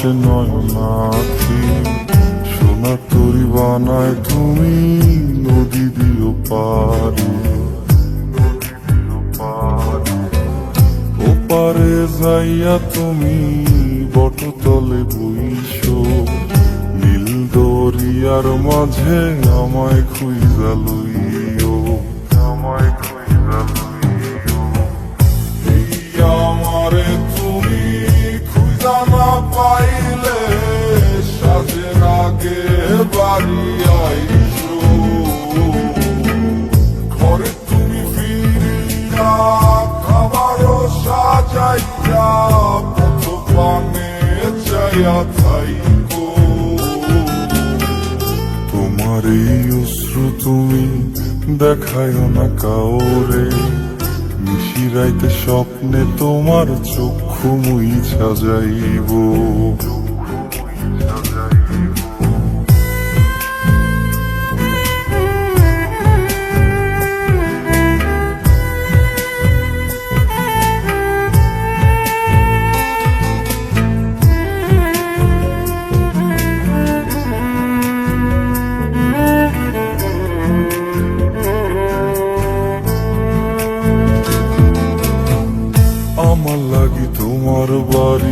ভাসে নয়নাথি। সোনা তরি বানায় তুমি নদী দিও পারি ওপারে যাইয়া তুমি বটতলে বইছো নীল দরিয়ার মাঝে আমায় খুইজা পাইলে সাজের আগে বাড়ি আইছো ঘরে তুমি ফিরিয়া খাবারও সাজাইয়া পথ পানে চাইয়া থাইকো। তোমার এই অশ্রু তুমি দেখায় না কাউরে। মিশিরাইতে স্বপ্নে তোমার চক্ষু মুই যাইব।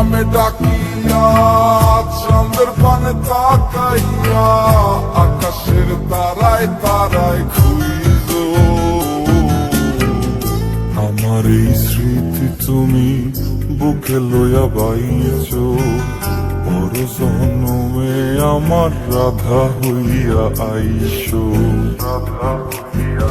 নামে ডাকিয়া চন্দ্র পানে তাকাইয়া, আকাশের তারায় তারায় খুইজ আমার এই স্মৃতি তুমি বুকে লইয়া বাইছো পর জন্মে আমার রাধা হইয়া আইসো। রাধা হইয়া